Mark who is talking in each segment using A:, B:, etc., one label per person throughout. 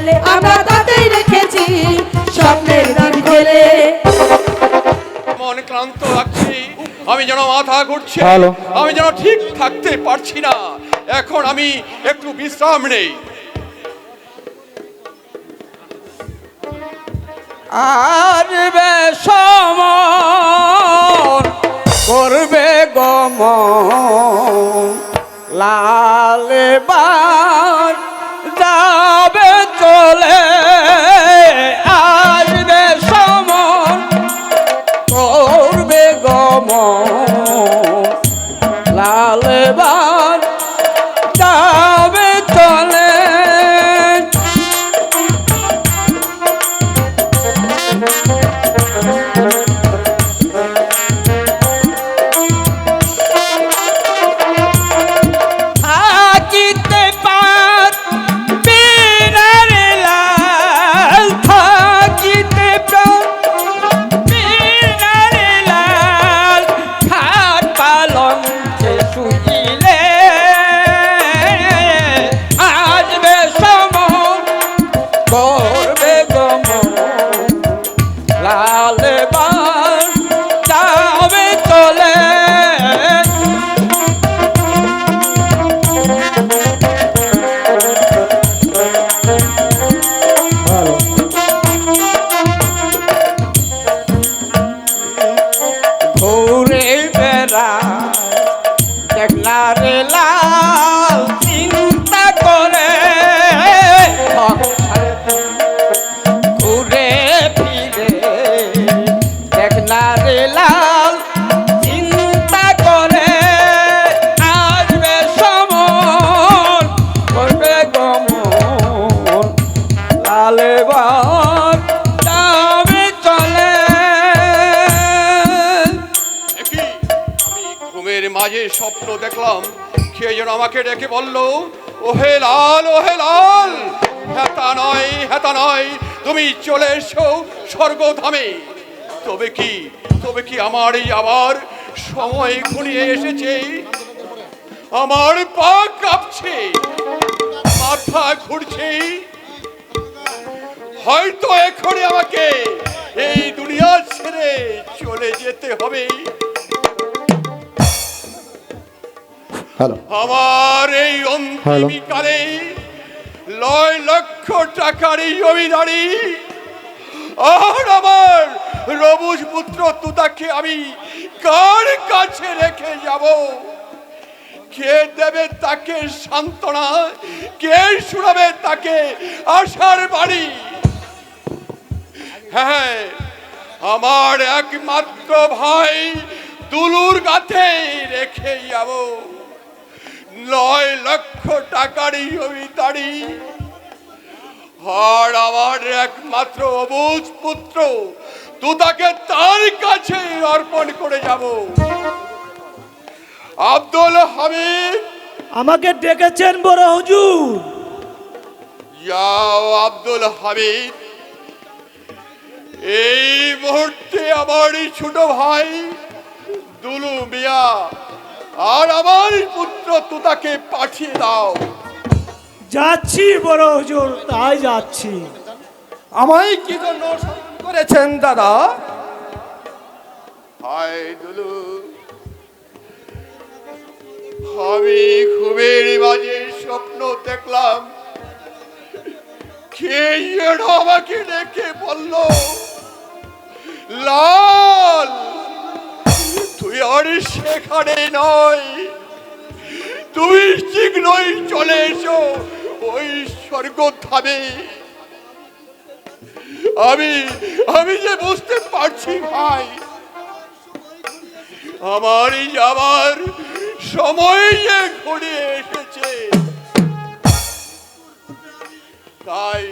A: বিপলে আমরা তাতেই রেখেছি স্বপ্নের দিন খোলে
B: মন ক্লান্ত লাগছে আমি যেন মাথা ঘুরছে আমি যেন ঠিক থাকতে পারছি না এখন আমি একটু বিশ্রাম নেই।
C: আর সমন করবে গম লাল বার
B: আমাকে ডেকে বলল, ওহে লাল ওহে লাল, হেতা নয় হেতা নয়, তুমি চলে এসো স্বর্গধামে। তবে কি তবে কি আমার এই আবার সময় ঘনিয়ে এসেছে? আমার পা কাঁপছে, মাথা ঘুরছে। হয়তো এখনই আমাকে এই দুনিয়া ছেড়ে চলে যেতে হবে।
D: হ্যালো
B: আমার এই। অন্তিমকালে লয় লক্ষ টাকার এই জমিদারি আর আমার রবুজ পুত্র তুতাকে আমি কার কাছে রেখে যাব? কে দেবে তাকে সান্ত্বনা? কে শোনাবে তাকে আশার বাড়ি হ্যাঁ আমার একমাত্র ভাই দুলুর গাতে রেখে যাব। নয় লক্ষ টাকারই জমিদারি আর আমার একমাত্র অবুজ পুত্র তু তাকে তার কাছে অর্পণ করে যাব। আব্দুল হামিদ।
E: আমাকে ডেকেছেন বড় হুজুর।
B: যাও আব্দুল হামিদ। এই মুহূর্তে আমার এই ছোট ভাই দুলু মিয়া। আর আমার পুত্র তুতাকে পাঠিয়ে দাও।
E: যাচ্ছি বড় হুজুর তাই যাচ্ছি।
F: আমায় কি জন্য করেছেন দাদা?
B: হায় দুলু। আমি ঘুমের মাঝে স্বপ্ন দেখলাম। কে যেন আমাকে ডেকে বলল লাল! আর সেখানে নয়। তুমি শীঘ্রই চলে এসো ওই স্বর্গ ধামে আমি আমি যে বুঝতে পারছি ভাই, আমার যাবার সময় যে ঘুরে এসেছে। তাই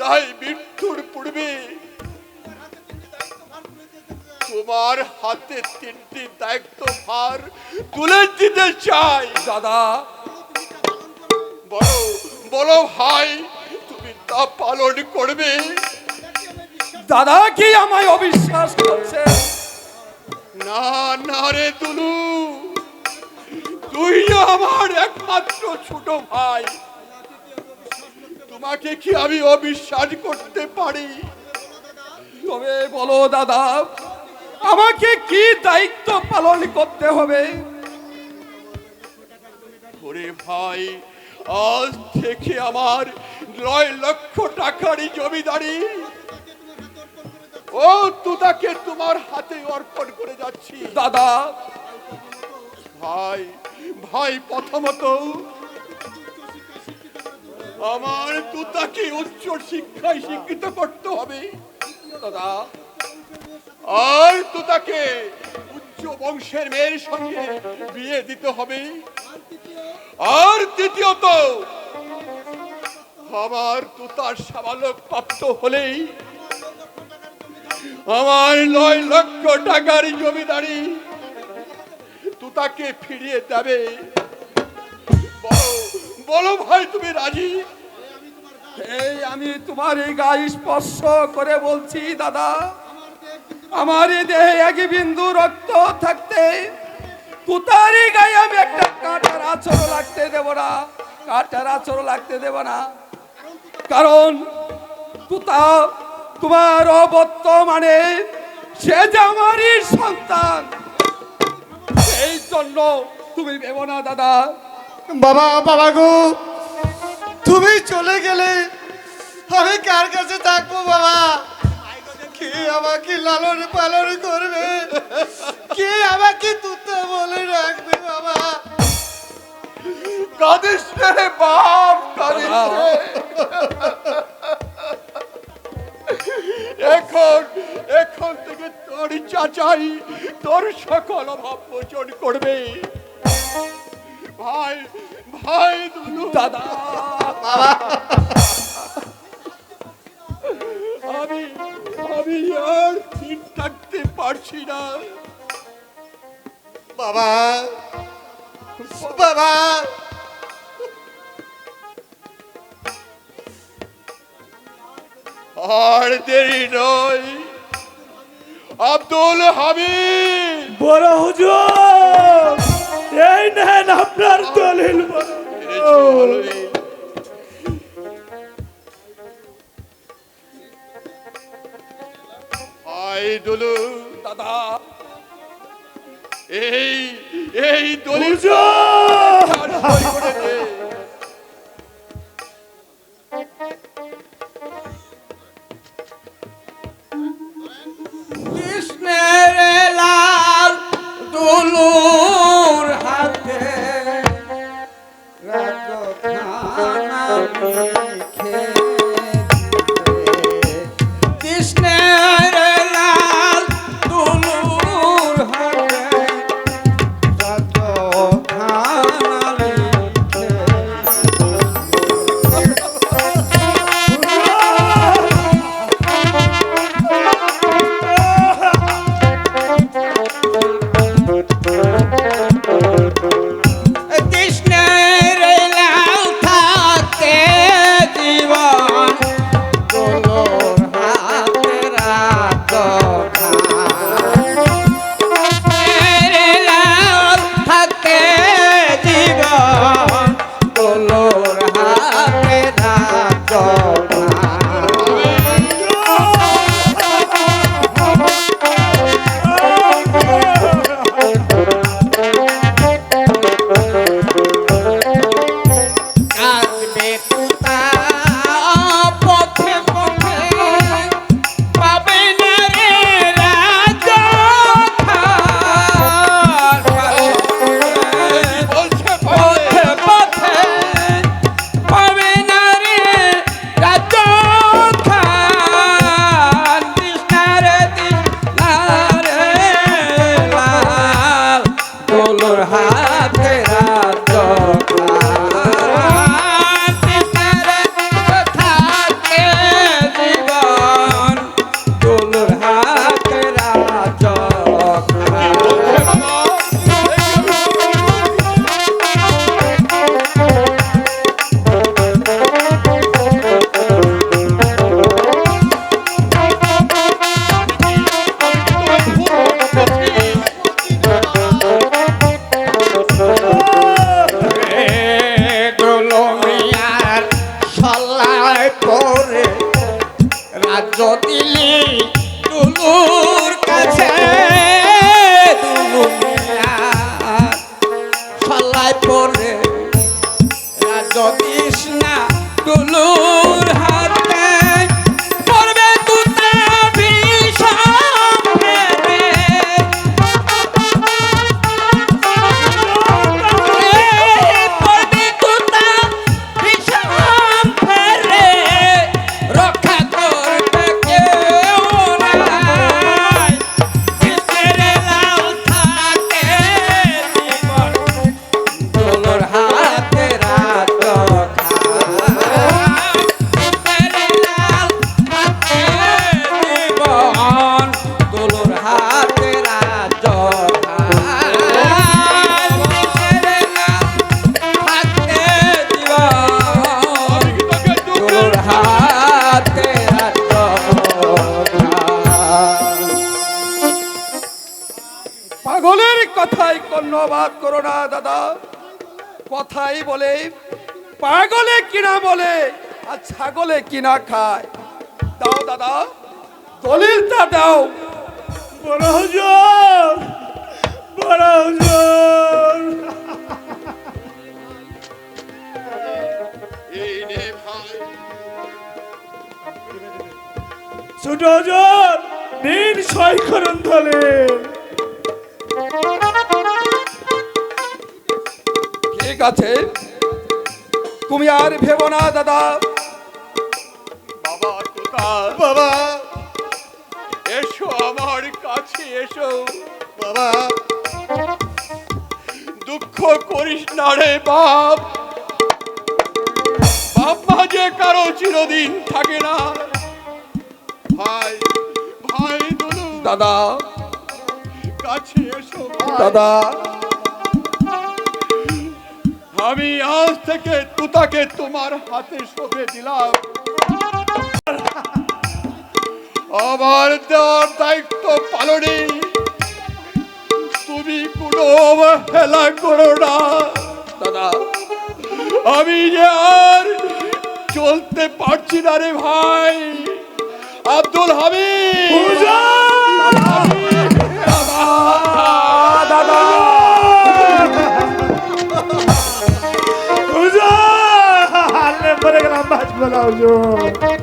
B: তাই মৃত্যুর পূর্বে তোমার হাতে তিনটি দায়িত্ব ভার তুলে দিতে চাই
F: দাদা।
B: বলো বলো ভাই তুমি তা পালন করবে?
F: দাদা কি আমায় অবিশ্বাস করছে?
B: না না রে তুলু তুই আমার একমাত্র ছোট ভাই। তোমাকে কি আমি অবিশ্বাস করতে পারি?
F: তবে বলো দাদা আমাকে কি দায়িত্ব পালন করতে হবে?
B: ওরে ভাই আজ থেকে আমার নয় লক্ষ টাকারই জমিদারি ও তুতাকে তোমার হাতে অর্পণ করে যাচ্ছি।
F: দাদা।
B: ভাই ভাই প্রথমত আমার তুতাকে উচ্চ শিক্ষায় শিক্ষিত করতে হবে।
F: দাদা।
B: আর তুতাকে উচ্চ বংশের মেয়ের সঙ্গে বিয়ে দিতে হবে। আর দ্বিতীয়ত, আমার তুতার সাবালক প্রাপ্ত হলেই আমার নয় লক্ষ টাকার জমিদারি তুতাকে ফিরিয়ে দেবে। বলো ভাই, তুমি রাজি?
F: এই আমি তোমার এই গায়ে স্পর্শ করে বলছি, দাদা। আমার এই দেহে এক বিন্দু রক্ত থাকতে, কুতারি গায়ে আমি একটা কাঁটার আচর লাগতে দেব না, কাঁটার আচর লাগতে দেব না। কারণ তুতা তোমার অবর্তমানে, সে যে আমারই সন্তান এই জন্য তুমি ভেবো না, দাদা।
D: বাবা বাবা গো, তুমি চলে গেলে আমি কার কাছে থাকব, বাবা? কে আমাকে লালন পালন করবে? কে আমাকে তুতে বলে রাখবে বাবা?
B: কাঁদিস রে বাপ কাঁদিস এখন এখন থেকে তোর চাচাই তোর সকল অভাব মোচন করবে। ভাই ভাই
F: দাদা
B: আমি
D: বাবা বাবা।
B: আর দেরি নয়। আব্দুল হামিদ।
E: বড় হুজুর এই নেন আপনার দলিল।
B: ভাই দুলু
F: দাদা।
B: এই এই দলিল
C: পরে রাজ্য দিলি দুলুর কাছে সল্লায় পরে
D: কথাই বলে পাগলে কিনা বলে আর ছাগলে কিনা খায়। দাও দাদা দলিলটা দাও।
E: বড় হুজুর বড় হুজুর।
B: এই নে ভাই।
E: ছোট হুজুর দিন সই করুন ধরে
D: ঠিক আছে। তুমি আর ভেবো না দাদা।
B: বাবা তোতা
G: বাবা।
B: এসো আমার কাছে এসো।
G: বাবা।
B: দুঃখ করিস না রে বাপ। বাপ যে কারও চিরদিন থাকে না। ভাই ভাই
D: দাদা।
B: কাছে এসো
D: দাদা।
B: আমি আজ থেকে তুতাকে তোমার হাতে সঁপে দিলাম। আমার দেওয়ার দায়িত্ব পালনে তুমি কোনো অবহেলা করো না।
D: দাদা
B: আমি যে আর চলতে পারছি না রে ভাই। আব্দুল হামিদ!
D: Manaus!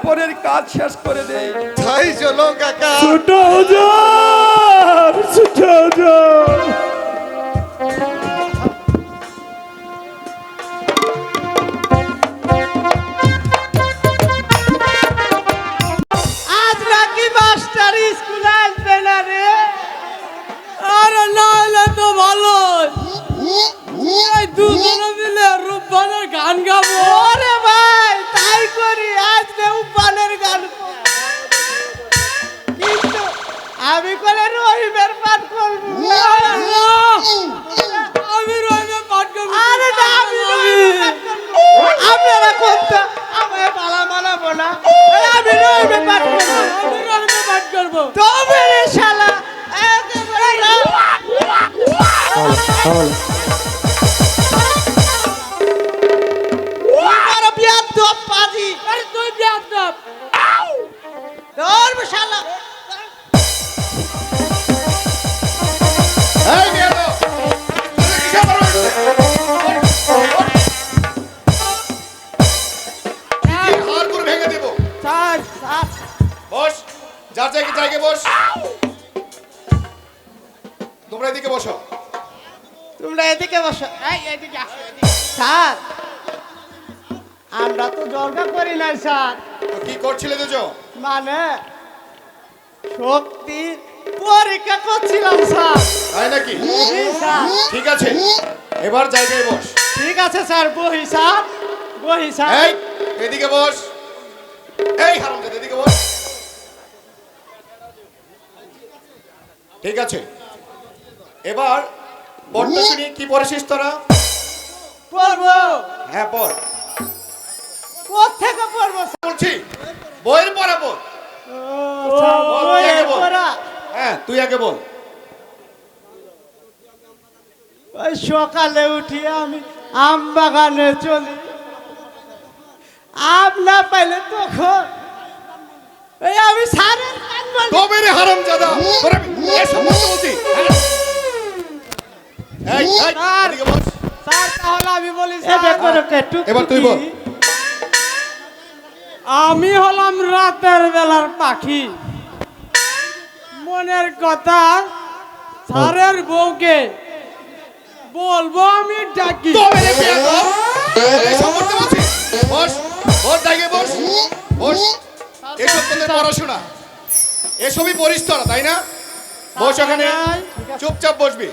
D: কাপড়ের কাজ শেষ করে দেয়
G: তাই কাকা
E: ছোট
G: যা
A: মানে? শক্তি
G: পরীক্ষা করছিলাম স্যার।
H: তাই নাকি? ঠিক আছে। এবার জায়গায় বস।
G: ঠিক আছে স্যার। বহি স্যার। বহি স্যার।
H: এদিকে বস। এই হারামজাদা এদিকে বস। ঠিক আছে। এবার বর্তা শুনি কি পড়েছিস তোরা?
G: পড়ব।
H: হ্যাঁ পড়।
G: কোথেকে থেকে পড়ব
H: বলছি বইয়ের পড়া বল, বল। হ্যাঁ তুই আগে বল।
G: ওই সকালে উঠি আমি আম বাগানে চলি। আম না পাইলে তখন ওই আমি সারের কান বলি।
H: রে হারামজাদা তোরা এসব বলতে বলছি।
G: আমি হলাম রাতের বেলার পাখি। মনের কথা স্যারের বউকে বলব আমি ডাকি।
H: পড়াশোনা। এসবই পড়িস তোরা তাই না? বস এখানে। চুপচাপ বসবি।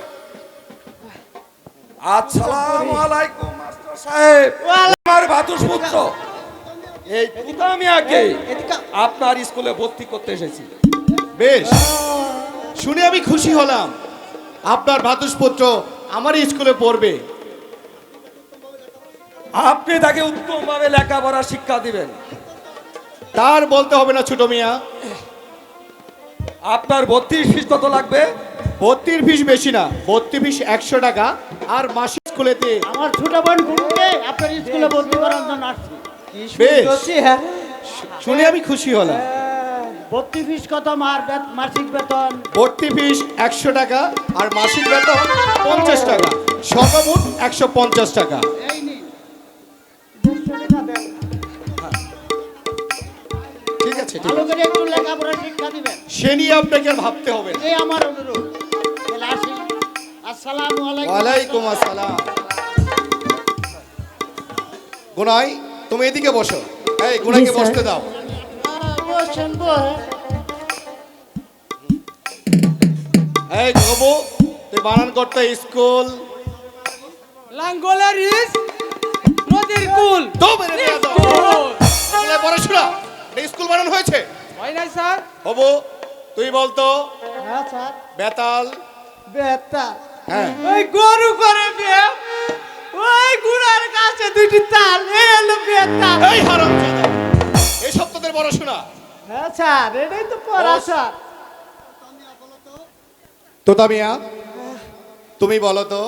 D: আসসালামু আলাইকুম মাস্টার সাহেব। আমার ভাতুষ পুত্র। এই আমি আগে আপনার স্কুলে ভর্তি করতে এসেছি।
H: বেশ শুনে আমি খুশি হলাম। আপনার ভাতুষপুত্র আমার স্কুলে পড়বে।
D: আপনি তাকে উত্তমভাবে লেখাপড়া শিক্ষা দিবেন।
H: তার বলতে হবে না ছোট মিয়া।
D: আপনার বত্রিশ ফিস কত লাগবে?
H: ভর্তির ফিস বেশি না ভর্তি ফিস একশো টাকা। আর মাসিক স্কুলেতে
G: আমার ছোট বোন আপনার স্কুলে ভর্তি করার জন্য আসছি।
H: বেশ।
G: হ্যাঁ।
H: শুনে আমি খুশি হলাম।
G: ভর্তি ফিস কত মার মাসিক বেতন?
H: ভর্তি ফিস একশো টাকা আর মাসিক বেতন পঞ্চাশ টাকা। সর্বমোট একশো পঞ্চাশ টাকা। ঠিক আছে
G: ভালো করে একটু লেখাপড়া শিক্ষা দিবেন।
H: সে নিয়ে আপনাকে আর ভাবতে হবে
G: এই আমার অনুরোধ। আসসালামু আলাইকুম।
H: ওয়ালাইকুম আসসালাম। গুনাই তুমি এদিকে বসো। এই গুনাইকে বসতে দাও। এই গবু তুই বানান করতে স্কুল।
G: লাঙ্গলের ইস নদীর কুল।
H: তো মেরে দিয়ে দাও। স্কুলে। পড়াশোনা স্কুল বানান হয়েছে।
G: হয় নাই স্যার।
H: হবু তুই বলতো
G: হ্যাঁ স্যার।
H: বেতাল।
G: বেতা
H: হ্যাঁ।
G: ওই গরু করে বিয়ে। গুড়ার দুইটি তাল এই হলো
H: এই হারাম তোদের পড়াশোনা
G: হ্যাঁ স্যার এটাই তো পড়া স্যার।
H: তোতা মিয়া তুমি বলো তো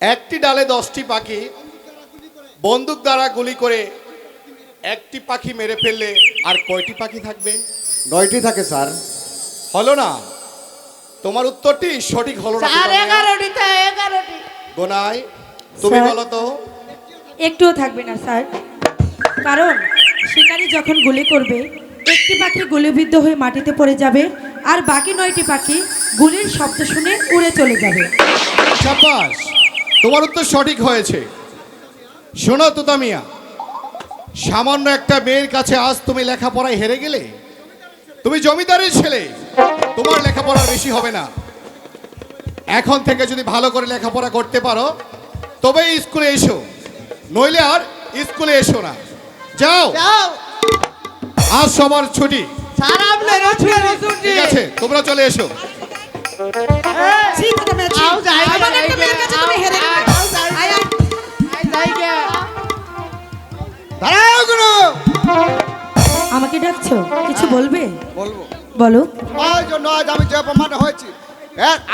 H: একটি ডালে দশটি পাখি বন্দুক দ্বারা গুলি করে একটি পাখি মেরে ফেললে আর কয়টি পাখি থাকবে?
I: নয়টি থাকে স্যার।
H: হলো না? তোমার উত্তরটি সঠিক হলো না
G: স্যার
H: তুমি। বলো তো।
A: একটুও থাকবে না স্যার। কারণ শিকারি যখন গুলি করবে একটি পাখি গুলিবিদ্ধ হয়ে মাটিতে পড়ে যাবে আর বাকি নয়টি পাখি গুলির শব্দ শুনে উড়ে চলে যাবে।
H: সাব্বাস তোমার উত্তর সঠিক হয়েছে। শোনো তোতা মিয়া সামান্য একটা মেয়ের কাছে আজ তুমি লেখাপড়ায় হেরে গেলে তুমি জমিদারের ছেলে তোমার লেখাপড়া বেশি হবে না। এখন থেকে যদি ভালো করে লেখাপড়া করতে পারো তবে স্কুলে এসো। নইলে আর স্কুলে এসো না। যাও।
G: যাও।
H: আজ সবার ছুটি।
G: স্যার
H: ঠিক আছে তোমরা চলে এসো।
I: গুরু
A: আমাকে ডাকছো? কিছু বলবে?
I: বলব।
A: বলো।
I: ওই আজ আমি যে অপমান হয়েছি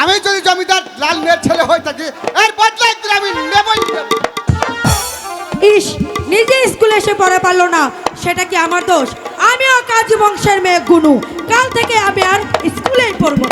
I: আমি যদি জমিদার, লাল মেয়ের ছেলে হয়ে থাকি, এর বদলা আমি নেবই
A: ইস, নিজে স্কুলে এসে পড়া পারল না, সেটা কি আমার দোষ? আমিও কাজ বংশের মেয়ে গুনু, কাল থেকে আমি আর স্কুলেই পড়ব